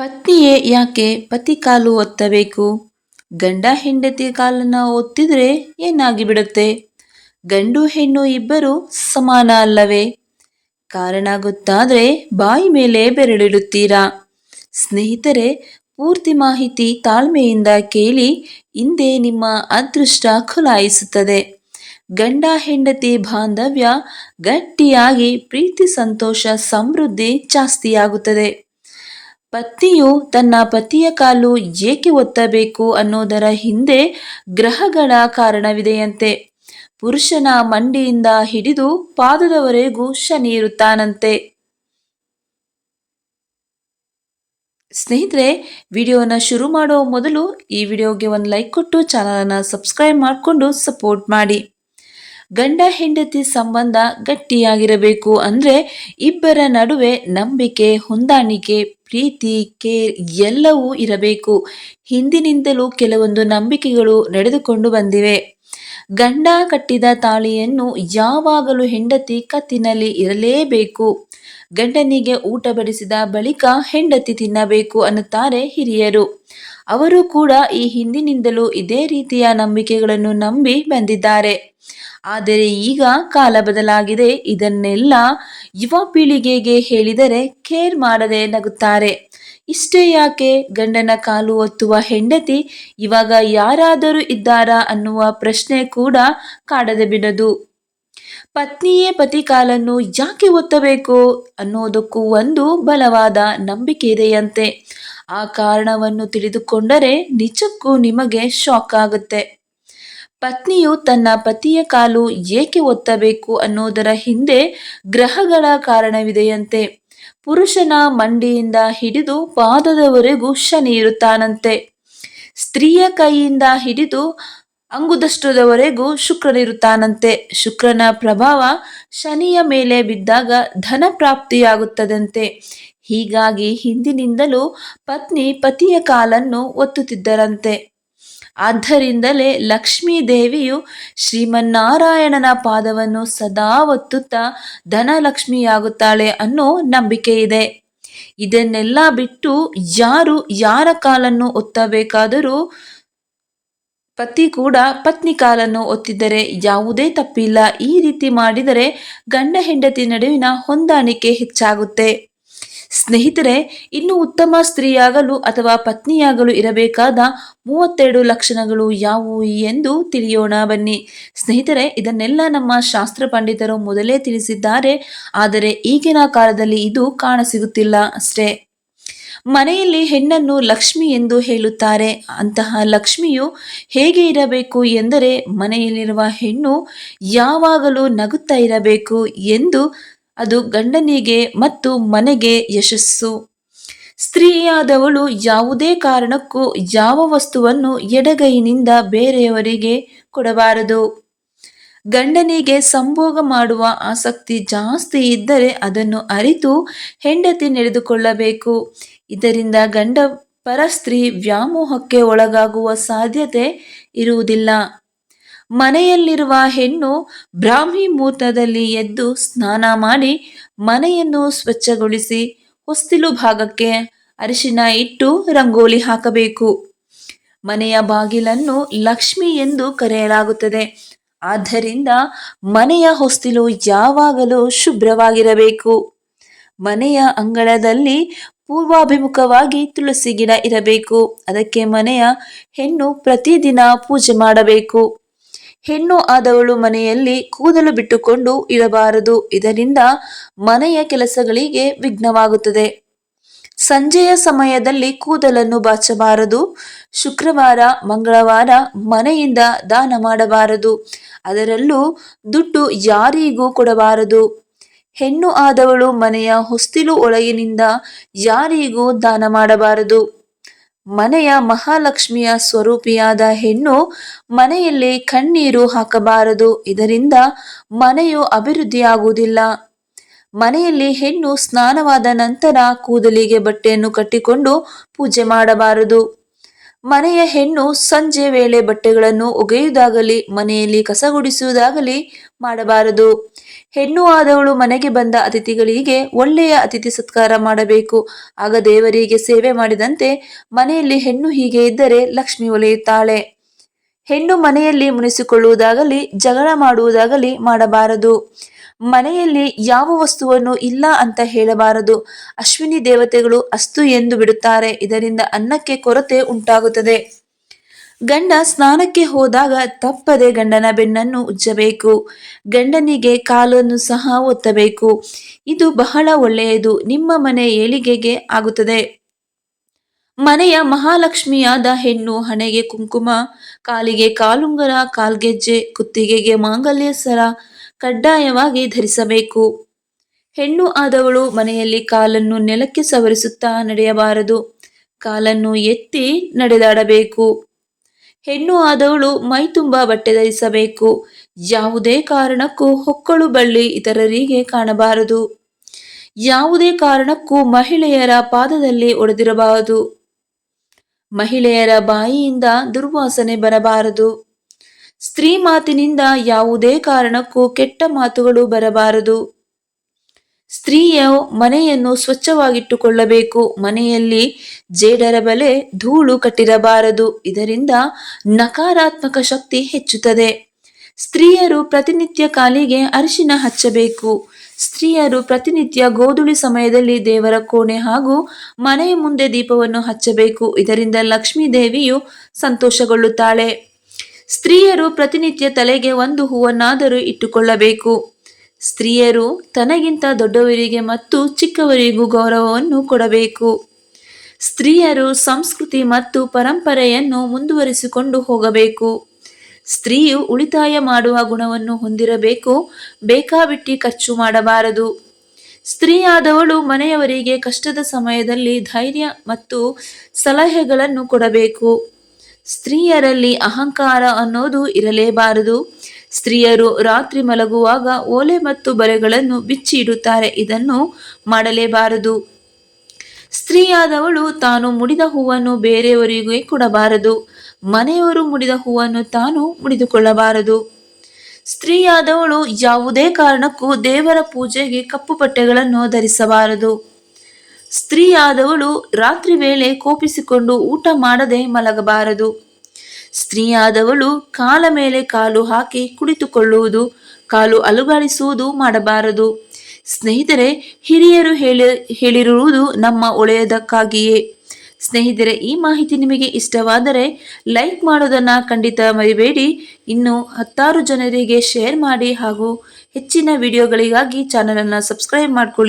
ಪತ್ನಿಯೇ ಯಾಕೆ ಪತಿ ಕಾಲು ಒತ್ತಬೇಕು? ಗಂಡ ಹೆಂಡತಿ ಕಾಲನ್ನ ಒತ್ತಿದ್ರೆ ಏನಾಗಿ ಬಿಡುತ್ತೆ ಗಂಡು ಹೆಣ್ಣು ಇಬ್ಬರು ಸಮಾನ ಅಲ್ಲವೇ? ಕಾರಣ ಗೊತ್ತಾದ್ರೆ ಬಾಯಿ ಮೇಲೆ ಬೆರಳಿಡುತ್ತೀರಾ? ಸ್ನೇಹಿತರೆ, ಪೂರ್ತಿ ಮಾಹಿತಿ ತಾಳ್ಮೆಯಿಂದ ಕೇಳಿ ಹಿಂದೆ ನಿಮ್ಮ ಅದೃಷ್ಟ ಖುಲಾಯಿಸುತ್ತದೆ. ಗಂಡ ಹೆಂಡತಿ ಬಾಂಧವ್ಯ ಗಟ್ಟಿಯಾಗಿ, ಪ್ರೀತಿ, ಸಂತೋಷ, ಸಮೃದ್ಧಿ ಜಾಸ್ತಿಯಾಗುತ್ತದೆ. ಪತ್ನಿಯು ತನ್ನ ಪತಿಯ ಕಾಲು ಏಕೆ ಒತ್ತಬೇಕು ಅನ್ನೋದರ ಹಿಂದೆ ಗ್ರಹಗಳ ಕಾರಣವಿದೆಯಂತೆ. ಪುರುಷನ ಮಂಡಿಯಿಂದ ಹಿಡಿದು ಪಾದದವರೆಗೂ ಶನಿ ಇರುತ್ತಾನಂತೆ. ಸ್ನೇಹಿತರೆ, ವಿಡಿಯೋನ ಶುರು ಮಾಡುವ ಮೊದಲು ಈ ವಿಡಿಯೋಗೆ ಒಂದು ಲೈಕ್ ಕೊಟ್ಟು ಚಾನಲನ್ನು ಸಬ್ಸ್ಕ್ರೈಬ್ ಮಾಡಿಕೊಂಡು ಸಪೋರ್ಟ್ ಮಾಡಿ. ಗಂಡ ಹೆಂಡತಿ ಸಂಬಂಧ ಗಟ್ಟಿಯಾಗಿರಬೇಕು ಅಂದರೆ ಇಬ್ಬರ ನಡುವೆ ನಂಬಿಕೆ, ಹೊಂದಾಣಿಕೆ, ಪ್ರೀತಿ, ಕೇರ್ ಎಲ್ಲವೂ ಇರಬೇಕು. ಹಿಂದಿನಿಂದಲೂ ಕೆಲವೊಂದು ನಂಬಿಕೆಗಳು ನಡೆದುಕೊಂಡು ಬಂದಿವೆ. ಗಂಡ ಕಟ್ಟಿದ ತಾಳಿಯನ್ನು ಯಾವಾಗಲೂ ಹೆಂಡತಿ ಕತ್ತಿನಲ್ಲಿ ಇರಲೇಬೇಕು. ಗಂಡನಿಗೆ ಊಟ ಬಡಿಸಿದ ಬಳಿಕ ಹೆಂಡತಿ ತಿನ್ನಬೇಕು ಅನ್ನುತ್ತಾರೆ ಹಿರಿಯರು. ಅವರು ಕೂಡ ಈ ಹಿಂದಿನಿಂದಲೂ ಇದೇ ರೀತಿಯ ನಂಬಿಕೆಗಳನ್ನು ನಂಬಿ ಬಂದಿದ್ದಾರೆ. ಆದರೆ ಈಗ ಕಾಲ ಬದಲಾಗಿದೆ. ಇದನ್ನೆಲ್ಲ ಯುವ ಪೀಳಿಗೆಗೆ ಹೇಳಿದರೆ ಕೇರ್ ಮಾಡದೆ ನಗುತ್ತಾರೆ. ಇಷ್ಟೇ ಯಾಕೆ? ಗಂಡನ ಕಾಲು ಒತ್ತುವ ಹೆಂಡತಿ ಇವಾಗ ಯಾರಾದರೂ ಇದ್ದಾರಾ ಅನ್ನುವ ಪ್ರಶ್ನೆ ಕೂಡ ಕಾಡದೆ ಬಿಡದು. ಪತ್ನಿಯೇ ಪತಿ ಕಾಲನ್ನು ಯಾಕೆ ಒತ್ತಬೇಕು ಅನ್ನೋದಕ್ಕೂ ಒಂದು ಬಲವಾದ ನಂಬಿಕೆ ಇದೆಯಂತೆ. ಆ ಕಾರಣವನ್ನು ತಿಳಿದುಕೊಂಡರೆ ನಿಜಕ್ಕೂ ನಿಮಗೆ ಶಾಕ್ ಆಗುತ್ತೆ. ಪತ್ನಿಯು ತನ್ನ ಪತಿಯ ಕಾಲು ಏಕೆ ಒತ್ತಬೇಕು ಅನ್ನೋದರ ಹಿಂದೆ ಗ್ರಹಗಳ ಕಾರಣವಿದೆಯಂತೆ. ಪುರುಷನ ಮಂಡಿಯಿಂದ ಹಿಡಿದು ಪಾದದವರೆಗೂ ಶನಿ ಇರುತ್ತಾನಂತೆ. ಸ್ತ್ರೀಯ ಕೈಯಿಂದ ಹಿಡಿದು ಅಂಗುದಷ್ಟದವರೆಗೂ ಶುಕ್ರನಿರುತ್ತಾನಂತೆ ಶುಕ್ರನ ಪ್ರಭಾವ ಶನಿಯ ಮೇಲೆ ಬಿದ್ದಾಗ ಧನ ಪ್ರಾಪ್ತಿಯಾಗುತ್ತದಂತೆ. ಹೀಗಾಗಿ ಹಿಂದಿನಿಂದಲೂ ಪತ್ನಿ ಪತಿಯ ಕಾಲನ್ನು ಒತ್ತುತ್ತಿದ್ದರಂತೆ. ಆದ್ದರಿಂದಲೇ ಲಕ್ಷ್ಮೀ ದೇವಿಯು ಶ್ರೀಮನ್ನಾರಾಯಣನ ಪಾದವನ್ನು ಸದಾ ಒತ್ತುತ್ತಾ ಧನಲಕ್ಷ್ಮಿಯಾಗುತ್ತಾಳೆ ಅನ್ನೋ ನಂಬಿಕೆ ಇದೆ ಇದನ್ನೆಲ್ಲ ಬಿಟ್ಟು ಯಾರು ಯಾರ ಕಾಲನ್ನು ಒತ್ತಬೇಕಾದರೂ ಪತಿ ಕೂಡ ಪತ್ನಿ ಕಾಲನ್ನು ಒತ್ತಿದರೆ ಯಾವುದೇ ತಪ್ಪಿಲ್ಲ. ಈ ರೀತಿ ಮಾಡಿದರೆ ಗಂಡ ಹೆಂಡತಿ ನಡುವಿನ ಹೊಂದಾಣಿಕೆ ಹೆಚ್ಚಾಗುತ್ತೆ. ಸ್ನೇಹಿತರೆ, ಇನ್ನು ಉತ್ತಮ ಸ್ತ್ರೀಯಾಗಲು ಅಥವಾ ಪತ್ನಿಯಾಗಲು ಇರಬೇಕಾದ ಮೂವತ್ತೆರಡು ಲಕ್ಷಣಗಳು ಯಾವುವು ಎಂದು ತಿಳಿಯೋಣ ಬನ್ನಿ. ಸ್ನೇಹಿತರೆ, ಇದನ್ನೆಲ್ಲ ನಮ್ಮ ಶಾಸ್ತ್ರ ಪಂಡಿತರು ಮೊದಲೇ ತಿಳಿಸಿದ್ದಾರೆ. ಆದರೆ ಈಗಿನ ಕಾಲದಲ್ಲಿ ಇದು ಕಾಣಸಿಗುತ್ತಿಲ್ಲ ಅಷ್ಟೇ. ಮನೆಯಲ್ಲಿ ಹೆಣ್ಣನ್ನು ಲಕ್ಷ್ಮಿ ಎಂದು ಹೇಳುತ್ತಾರೆ. ಅಂತಹ ಲಕ್ಷ್ಮಿಯು ಹೇಗೆ ಇರಬೇಕು ಎಂದರೆ ಮನೆಯಲ್ಲಿರುವ ಹೆಣ್ಣು ಯಾವಾಗಲೂ ನಗುತ್ತಾ ಇರಬೇಕು ಎಂದು ಅದು ಗಂಡನಿಗೆ ಮತ್ತು ಮನೆಗೆ ಯಶಸ್ಸು. ಸ್ತ್ರೀಯಾದವಳು ಯಾವುದೇ ಕಾರಣಕ್ಕೂ ಯಾವ ವಸ್ತುವನ್ನು ಎಡಗೈನಿಂದ ಬೇರೆಯವರಿಗೆ ಕೊಡಬಾರದು. ಗಂಡನಿಗೆ ಸಂಭೋಗ ಮಾಡುವ ಆಸಕ್ತಿ ಜಾಸ್ತಿ ಇದ್ದರೆ ಅದನ್ನು ಅರಿತು ಹೆಂಡತಿ ನಡೆದುಕೊಳ್ಳಬೇಕು. ಇದರಿಂದ ಗಂಡ ಪರಸ್ತ್ರೀ ವ್ಯಾಮೋಹಕ್ಕೆ ಒಳಗಾಗುವ ಸಾಧ್ಯತೆ ಇರುವುದಿಲ್ಲ. ಮನೆಯಲ್ಲಿರುವ ಹೆಣ್ಣು ಬ್ರಾಹ್ಮಿ ಮುಹೂರ್ತದಲ್ಲಿ ಎದ್ದು ಸ್ನಾನ ಮಾಡಿ ಮನೆಯನ್ನು ಸ್ವಚ್ಛಗೊಳಿಸಿ ಹೊಸ್ತಿಲು ಭಾಗಕ್ಕೆ ಅರಿಶಿನ ಇಟ್ಟು ರಂಗೋಲಿ ಹಾಕಬೇಕು. ಮನೆಯ ಬಾಗಿಲನ್ನು ಲಕ್ಷ್ಮಿ ಎಂದು ಕರೆಯಲಾಗುತ್ತದೆ. ಆದ್ದರಿಂದ ಮನೆಯ ಹೊಸ್ತಿಲು ಯಾವಾಗಲೂ ಶುಭ್ರವಾಗಿರಬೇಕು. ಮನೆಯ ಅಂಗಳದಲ್ಲಿ ಪೂರ್ವಾಭಿಮುಖವಾಗಿ ತುಳಸಿ ಗಿಡ ಇರಬೇಕು. ಅದಕ್ಕೆ ಮನೆಯ ಹೆಣ್ಣು ಪ್ರತಿದಿನ ಪೂಜೆ ಮಾಡಬೇಕು. ಹೆಣ್ಣು ಆದವಳು ಮನೆಯಲ್ಲಿ ಕೂದಲು ಬಿಟ್ಟುಕೊಂಡು ಇರಬಾರದು. ಇದರಿಂದ ಮನೆಯ ಕೆಲಸಗಳಿಗೆ ವಿಘ್ನವಾಗುತ್ತದೆ. ಸಂಜೆಯ ಸಮಯದಲ್ಲಿ ಕೂದಲನ್ನು ಬಾಚಬಾರದು. ಶುಕ್ರವಾರ, ಮಂಗಳವಾರ ಮನೆಯಿಂದ ದಾನ ಮಾಡಬಾರದು. ಅದರಲ್ಲೂ ದುಡ್ಡು ಯಾರಿಗೂ ಕೊಡಬಾರದು. ಹೆಣ್ಣು ಆದವಳು ಮನೆಯ ಹೊಸ್ತಿಲು ಒಳಗಿನಿಂದ ಯಾರಿಗೂ ದಾನ ಮಾಡಬಾರದು. ಮನೆಯ ಮಹಾಲಕ್ಷ್ಮಿಯ ಸ್ವರೂಪಿಯಾದ ಹೆಣ್ಣು ಮನೆಯಲ್ಲಿ ಕಣ್ಣೀರು ಹಾಕಬಾರದು. ಇದರಿಂದ ಮನೆಯು ಅಭಿವೃದ್ಧಿಯಾಗುವುದಿಲ್ಲ. ಮನೆಯಲ್ಲಿ ಹೆಣ್ಣು ಸ್ನಾನವಾದ ನಂತರ ಕೂದಲಿಗೆ ಬಟ್ಟೆಯನ್ನು ಕಟ್ಟಿಕೊಂಡು ಪೂಜೆ ಮಾಡಬಾರದು. ಮನೆಯ ಹೆಣ್ಣು ಸಂಜೆ ವೇಳೆ ಬಟ್ಟೆಗಳನ್ನು ಒಗೆಯುವುದಾಗಲಿ, ಮನೆಯಲ್ಲಿ ಕಸಗುಡಿಸುವುದಾಗಲಿ ಮಾಡಬಾರದು. ಹೆಣ್ಣು ಆದವಳು ಮನೆಗೆ ಬಂದ ಅತಿಥಿಗಳಿಗೆ ಒಳ್ಳೆಯ ಅತಿಥಿ ಸತ್ಕಾರ ಮಾಡಬೇಕು. ಆಗ ದೇವರಿಗೆ ಸೇವೆ ಮಾಡಿದಂತೆ ಮನೆಯಲ್ಲಿ ಹೆಣ್ಣು ಹೀಗೆ ಇದ್ದರೆ ಲಕ್ಷ್ಮಿ ಒಲೆಯುತ್ತಾಳೆ. ಹೆಣ್ಣು ಮನೆಯಲ್ಲಿ ಮುನಿಸಿಕೊಳ್ಳುವುದಾಗಲಿ, ಜಗಳ ಮಾಡುವುದಾಗಲಿ ಮಾಡಬಾರದು. ಮನೆಯಲ್ಲಿ ಯಾವ ವಸ್ತುವನ್ನು ಇಲ್ಲ ಅಂತ ಹೇಳಬಾರದು. ಅಶ್ವಿನಿ ದೇವತೆಗಳು ಅಸ್ತು ಎಂದು ಬಿಡುತ್ತಾರೆ. ಇದರಿಂದ ಅನ್ನಕ್ಕೆ ಕೊರತೆ ಉಂಟಾಗುತ್ತದೆ. ಗಂಡ ಸ್ನಾನಕ್ಕೆ ಹೋದಾಗ ತಪ್ಪದೆ ಗಂಡನ ಬೆನ್ನನ್ನು ಉಜ್ಜಬೇಕು. ಗಂಡನಿಗೆ ಕಾಲನ್ನು ಸಹ ಒತ್ತಬೇಕು. ಇದು ಬಹಳ ಒಳ್ಳೆಯದು. ನಿಮ್ಮ ಮನೆ ಏಳಿಗೆಗೆ ಆಗುತ್ತದೆ. ಮನೆಯ ಮಹಾಲಕ್ಷ್ಮಿಯಾದ ಹೆಣ್ಣು ಹಣೆಗೆ ಕುಂಕುಮ, ಕಾಲಿಗೆ ಕಾಲುಂಗರ, ಕಾಲ್ಗೆಜ್ಜೆ, ಕುತ್ತಿಗೆಗೆ ಮಾಂಗಲ್ಯ ಸರ ಕಡ್ಡಾಯವಾಗಿ ಧರಿಸಬೇಕು. ಹೆಣ್ಣು ಆದವಳು ಮನೆಯಲ್ಲಿ ಕಾಲನ್ನು ನೆಲಕ್ಕೆ ಸವರಿಸುತ್ತಾ ನಡೆಯಬಾರದು. ಕಾಲನ್ನು ಎತ್ತಿ ನಡೆದಾಡಬೇಕು. ಹೆಣ್ಣು ಆದವಳು ಮೈ ತುಂಬ ಬಟ್ಟೆ ಧರಿಸಬೇಕು. ಯಾವುದೇ ಕಾರಣಕ್ಕೂ ಹೊಕ್ಕಳು ಬಳ್ಳಿ ಇತರರಿಗೆ ಕಾಣಬಾರದು. ಯಾವುದೇ ಕಾರಣಕ್ಕೂ ಮಹಿಳೆಯರ ಪಾದದಲ್ಲಿ ಒಡೆದಿರಬಾರದು. ಮಹಿಳೆಯರ ಬಾಯಿಯಿಂದ ದುರ್ವಾಸನೆ ಬರಬಾರದು. ಸ್ತ್ರೀ ಮಾತಿನಿಂದ ಯಾವುದೇ ಕಾರಣಕ್ಕೂ ಕೆಟ್ಟ ಮಾತುಗಳು ಬರಬಾರದು. ಸ್ತ್ರೀಯ ಮನೆಯನ್ನು ಸ್ವಚ್ಛವಾಗಿಟ್ಟುಕೊಳ್ಳಬೇಕು. ಮನೆಯಲ್ಲಿ ಜೇಡರ ಬಲೆ ಧೂಳು ಕಟ್ಟಿರಬಾರದು. ಇದರಿಂದ ನಕಾರಾತ್ಮಕ ಶಕ್ತಿ ಹೆಚ್ಚುತ್ತದೆ. ಸ್ತ್ರೀಯರು ಪ್ರತಿನಿತ್ಯ ಕಾಲಿಗೆ ಅರಿಶಿನ ಹಚ್ಚಬೇಕು. ಸ್ತ್ರೀಯರು ಪ್ರತಿನಿತ್ಯ ಗೋಧುಳಿ ಸಮಯದಲ್ಲಿ ದೇವರ ಕೋಣೆ ಹಾಗೂ ಮನೆಯ ಮುಂದೆ ದೀಪವನ್ನು ಹಚ್ಚಬೇಕು. ಇದರಿಂದ ಲಕ್ಷ್ಮೀ ದೇವಿಯು ಸಂತೋಷಗೊಳ್ಳುತ್ತಾಳೆ. ಸ್ತ್ರೀಯರು ಪ್ರತಿನಿತ್ಯ ತಲೆಗೆ ಒಂದು ಹೂವನ್ನಾದರೂ ಇಟ್ಟುಕೊಳ್ಳಬೇಕು. ಸ್ತ್ರೀಯರು ತನಗಿಂತ ದೊಡ್ಡವರಿಗೆ ಮತ್ತು ಚಿಕ್ಕವರಿಗೂ ಗೌರವವನ್ನು ಕೊಡಬೇಕು. ಸ್ತ್ರೀಯರು ಸಂಸ್ಕೃತಿ ಮತ್ತು ಪರಂಪರೆಯನ್ನು ಮುಂದುವರಿಸಿಕೊಂಡು ಹೋಗಬೇಕು. ಸ್ತ್ರೀಯು ಉಳಿತಾಯ ಮಾಡುವ ಗುಣವನ್ನು ಹೊಂದಿರಬೇಕು, ಬೇಕಾಬಿಟ್ಟಿ ಖರ್ಚು ಮಾಡಬಾರದು. ಸ್ತ್ರೀಯಾದವಳು ಮನೆಯವರಿಗೆ ಕಷ್ಟದ ಸಮಯದಲ್ಲಿ ಧೈರ್ಯ ಮತ್ತು ಸಲಹೆಗಳನ್ನು ಕೊಡಬೇಕು. ಸ್ತ್ರೀಯರಲ್ಲಿ ಅಹಂಕಾರ ಅನ್ನೋದು ಇರಲೇಬಾರದು. ಸ್ತ್ರೀಯರು ರಾತ್ರಿ ಮಲಗುವಾಗ ಓಲೆ ಮತ್ತು ಬರೆಗಳನ್ನು ಬಿಚ್ಚಿ ಇಡುತ್ತಾರೆ, ಇದನ್ನು ಮಾಡಲೇಬಾರದು. ಸ್ತ್ರೀಯಾದವಳು ತಾನು ಮುಡಿದ ಹೂವನ್ನು ಬೇರೆಯವರಿಗೆ ಕೊಡಬಾರದು, ಮನೆಯವರು ಮುಡಿದ ಹೂವನ್ನು ತಾನು ಮುಡಿದುಕೊಳ್ಳಬಾರದು. ಸ್ತ್ರೀಯಾದವಳು ಯಾವುದೇ ಕಾರಣಕ್ಕೂ ದೇವರ ಪೂಜೆಗೆ ಕಪ್ಪು ಬಟ್ಟೆಗಳನ್ನು ಧರಿಸಬಾರದು. ಸ್ತ್ರೀಯಾದವಳು ರಾತ್ರಿ ವೇಳೆ ಕೋಪಿಸಿಕೊಂಡು ಊಟ ಮಾಡದೆ ಮಲಗಬಾರದು. ಸ್ತ್ರೀಯಾದವಳು ಕಾಲ ಮೇಲೆ ಕಾಲು ಹಾಕಿ ಕುಳಿತುಕೊಳ್ಳುವುದು, ಕಾಲು ಅಲುಗಾಡಿಸುವುದು ಮಾಡಬಾರದು. ಸ್ನೇಹಿತರೆ, ಹಿರಿಯರು ಹೇಳಿ, ಹೇಳಿರುವುದು ನಮ್ಮ ಒಳ್ಳೆಯದಕ್ಕಾಗಿಯೇ. ಸ್ನೇಹಿತರೆ, ಈ ಮಾಹಿತಿ ನಿಮಗೆ ಇಷ್ಟವಾದರೆ ಲೈಕ್ ಮಾಡೋದನ್ನು ಖಂಡಿತ ಮರಿಬೇಡಿ. ಇನ್ನು ಹತ್ತಾರು ಜನರಿಗೆ ಶೇರ್ ಮಾಡಿ ಹಾಗೂ ಹೆಚ್ಚಿನ ವಿಡಿಯೋಗಳಿಗಾಗಿ ಚಾನಲನ್ನು ಸಬ್ಸ್ಕ್ರೈಬ್ ಮಾಡಿಕೊಳ್ಳಿ.